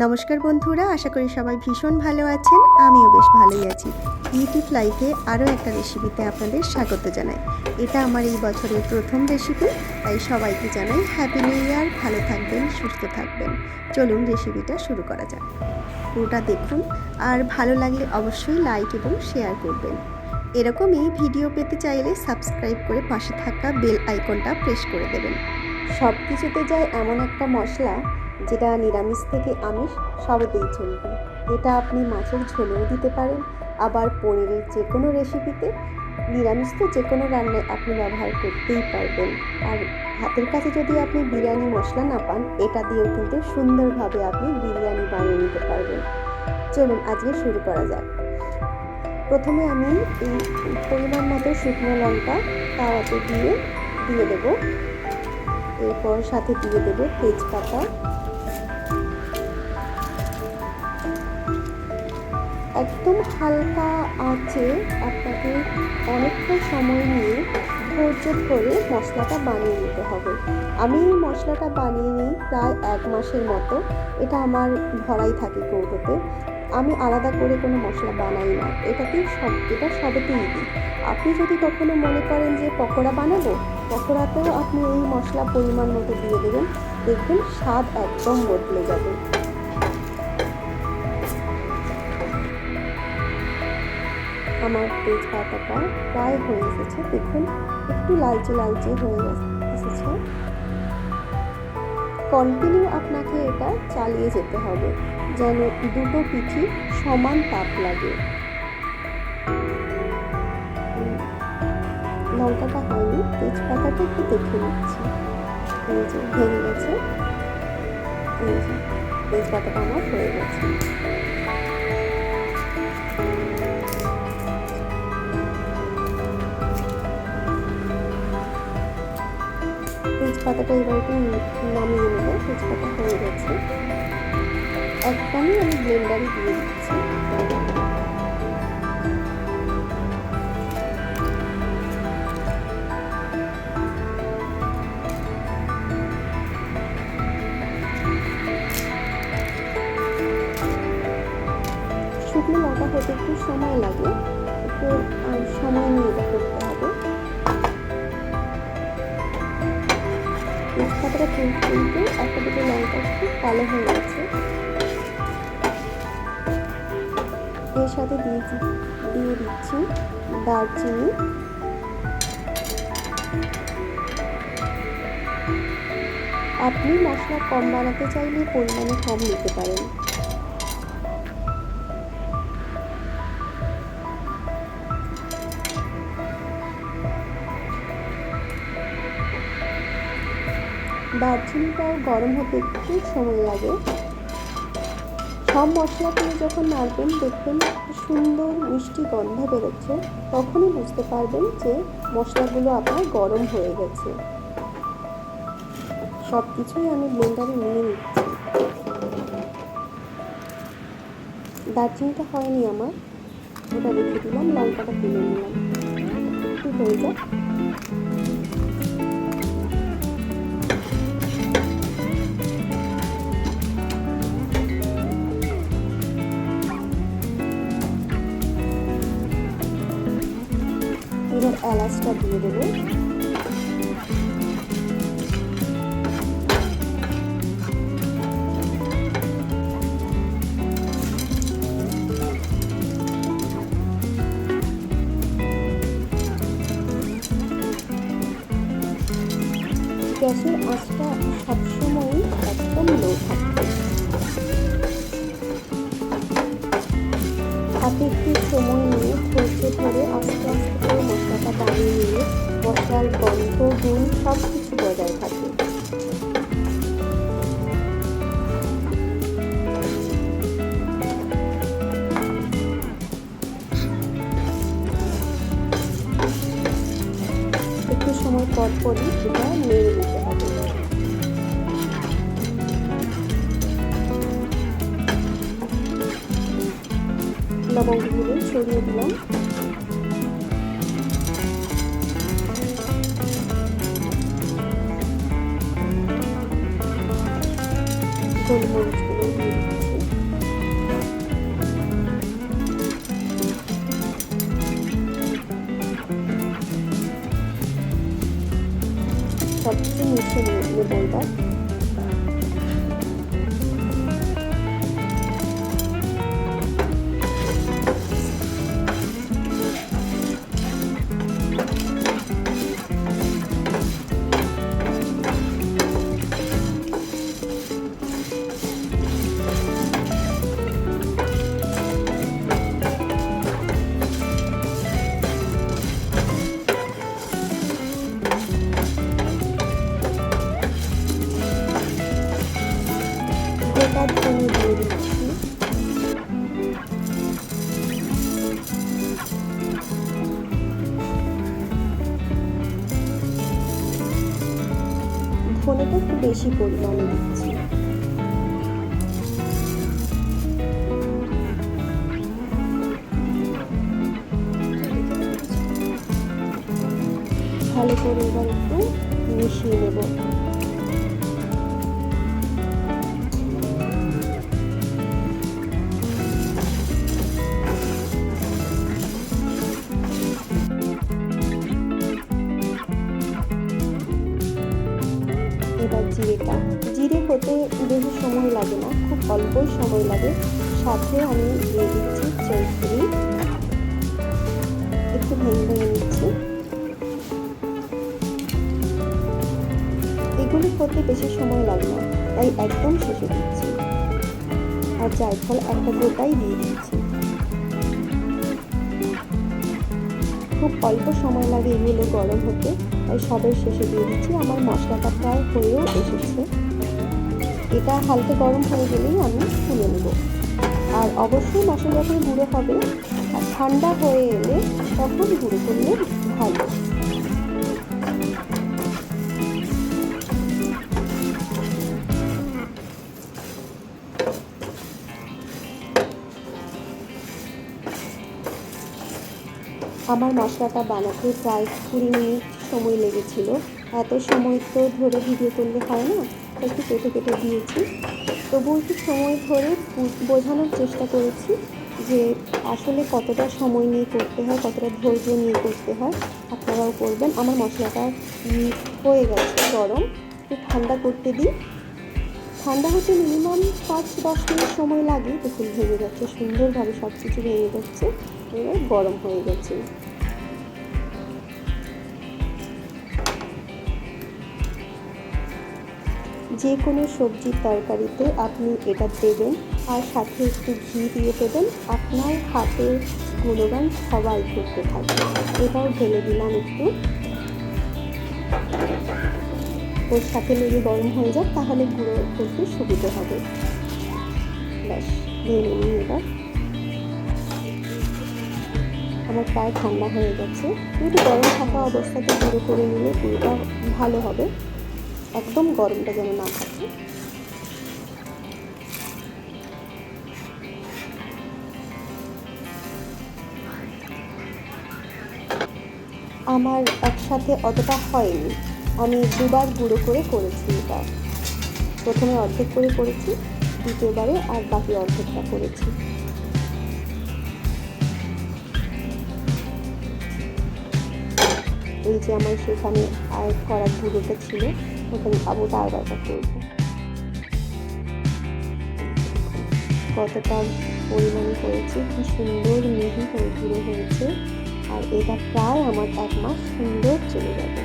নমস্কার বন্ধুরা, আশা করি সবাই ভীষণ ভালো আছেন, আমিও বেশ ভালোই আছি। ইউটিউব লাইফে আরও একটা রেসিপিতে আপনাদের স্বাগত জানাই। এটা আমার এই বছরের প্রথম রেসিপি তাই সবাইকে জানাই হ্যাপি নিউ ইয়ার ভালো থাকবেন, সুস্থ থাকবেন। চলুন রেসিপিটা শুরু করা যাক। পুরোটা দেখুন, আর ভালো লাগলে অবশ্যই লাইক এবং শেয়ার করবেন। এরকমই ভিডিও পেতে চাইলে সাবস্ক্রাইব করে পাশে থাকা বেল আইকনটা প্রেস করে দেবেন। সব কিছুতে যায় এমন একটা মশলা যেটা নিরামিষ থেকে আমিষ সবেতেই চলবে। এটা আপনি মাছের ঝোলেও দিতে পারেন, আবার পনিরের যে কোনো রেসিপিতে নিরামিষ তো যে কোনো রান্নায় আপনি ব্যবহার করতেই পারবেন। আর হাতের কাছে যদি আপনি বিরিয়ানি মশলা না পান, এটা দিয়েও কিন্তু সুন্দরভাবে আপনি বিরিয়ানি বানিয়ে নিতে পারবেন। চলুন আজকে শুরু করা যাক। প্রথমে আমি এই পরিমাণ মতো শুকনো লঙ্কা তাওয়াতে দিয়ে দিয়ে দেবো। এরপর সাথে দিয়ে দেবো তেজপাতা একদম হালকা আঁচে আপনাকে অনেকটা সময় নিয়ে ধৈর্য ধরে মশলাটা বানিয়ে নিতে হবে। আমি এই মশলাটা বানিয়ে নিই প্রায় এক মাসের মতো। এটা আমার ভরাই থাকে কৌটোতে। আমি আলাদা করে কোনো মশলা বানাই না। এটাকে সব, এটা সবেতেই দিই। আপনি যদি কখনো মনে করেন যে পকোড়া বানাবো, পকোড়াতেও আপনি এই মশলা পরিমাণ মতো দিয়ে দেবেন। দেখবেন স্বাদ একদম বদলে যাবে। আমার তেজপাতাটা প্রায় হয়ে এসেছে। দেখুন, একটু লালচে লালচে হয়ে এসেছে। কন্টিনিউ আপনাকে এটা চালিয়ে যেতে হবে, যেন দুটো পিঠি সমান তাপ লাগে। লঙ্কাটা হয়নি, তেজপাতাটা একটু দেখে নিচ্ছি। এই যে, ভেঙে গেছে। এই যে, তেজপাতাটা আমার হয়ে গেছে। তেজপাতাটা এবার একটু নামিয়ে নেব তেজপাতা হয়ে গেছে। একদমই আমি ব্লেন্ডারে দিয়ে দিচ্ছি। শুকনো লঙ্কা হতে একটু সময় লাগে, একটু সময় নিয়ে তেজপাতাটা কিন্তু কিন্তু একটা দুটো লঙ্কা খুব কালো হয়ে গেছে। এর সাথে দিয়েছি দিয়ে দিচ্ছি দারচিনি। আপনি মশলা কম বানাতে চাইলে পরিমাণে কম নিতে পারেন। দারচিনিটাও গরম হতে একটু সময় লাগে। সব মশলা দিয়ে যখন নাড়বেন, দেখবেন সুন্দর মিষ্টি গন্ধ বেরোচ্ছে। তখনই বুঝতে পারবেন যে মশলাগুলো আপনার গরম হয়ে গেছে। সব কিছুই আমি ব্লেন্ডারে নিয়ে নিচ্ছি। দারচিনিটা হয়নি আমার। ওটা রেখে দিলাম, লঙ্কাটা তুলে নিলাম একটু হয়ে যাক। এবার এলাচটা দিয়ে দেবো। গ্যাসের আঁচটা সবসময় একদম লো থাকবে। একটু সময় নিয়ে সরষে ধরে আস্তে আস্তে করে মশলাটা বানিয়ে নিয়ে মশলার গন্ধ, গুণ সব কিছু বজায় থাকে। লবঙ্গগুলো ছড়িয়ে দিলাম গোলমরিচগুলো দিয়ে দিচ্ছি সব কিছু মিশিয়ে নেব বলবার ধনেটা একটু বেশি পরিমাণে দিচ্ছি। ভালো করে এবার একটু মিশিয়ে নেব। অল্পই সময় লাগে। সাথে আমি দিয়ে দিচ্ছি জয়ফুরি একটু ভেঙে ভেঙে নিচ্ছি। এগুলি করতে বেশি সময় লাগে না। তাই একদম শেষে দিচ্ছি। আর জায়ফল একটা গোটাই দিয়ে দিচ্ছি। খুব অল্প সময় লাগে এগুলো গরম হতে। তাই সবের শেষে দিয়ে দিচ্ছি। আমার মশলাটা প্রায় হয়েও এসেছে। এটা হালকা গরম হয়ে গেলেই আমি তুলে নেব। আর অবশ্যই মশলা যখন গুঁড়ো হবে আর ঠান্ডা হয়ে এলে তখন গুঁড়ো করলে ভালো। আমার মশলাটা বানাতে প্রায় কুড়ি মিনিট সময় লেগেছিল। এত সময় তো ধরে ভিডিও করলে হয় না। একটু কেটে কেটে দিয়েছি। তবুও একটু সময় ধরে বোঝানোর চেষ্টা করেছি যে আসলে কতটা সময় নিয়ে করতে হয়, কতটা ধৈর্য নিয়ে করতে হয়। আপনারাও করবেন। আমার মশলাটা হয়ে গেছে গরম। একটু ঠান্ডা করতে দিই। ঠান্ডা হতে মিনিমাম পাঁচ দশ মিনিট সময় লাগে। দেখুন, ভেঙে যাচ্ছে। সুন্দরভাবে সব কিছু ভেঙে যাচ্ছে। এবার গরম হয়ে গেছে। যে কোনো সবজির তরকারিতে আপনি এটা দেবেন আর সাথে একটু ঘি দিয়ে দেবেন। আপনার হাতের গুণগান সবাই করতে থাকবে। এটাও ঢেলে দিলাম একটু। ওর সাথে লেগে গরম হয়ে যাক, তাহলে গুঁড়ো করতে সুবিধে হবে। ব্যাস, ঢেলে নিই এবার। আমার প্রায় ঠান্ডা হয়ে গেছে। একটু গরম থাকা অবস্থাতে গুঁড়ো করে নিলে গুঁড়োটা ভালো হবে। একদম গরমটা যেন না থাকে। আমার একসাথে অতটা হয়নি। আমি দুবার গুঁড়ো করে করেছি এটা। প্রথমে অর্ধেক করে করেছি, দ্বিতীয়বারে আর বাকি অর্ধেকটা করেছি। এই যে আমার সেখানে আর করার গুঁড়োটা ছিল। ওখানে যাব ব্যাপার করব কতটা পরিমাণে হয়েছে, কি সুন্দর মিহি হয়ে ঘুরে হয়েছে, আর এটা প্রায় আমার এক মাস সুন্দর চলে যাবে।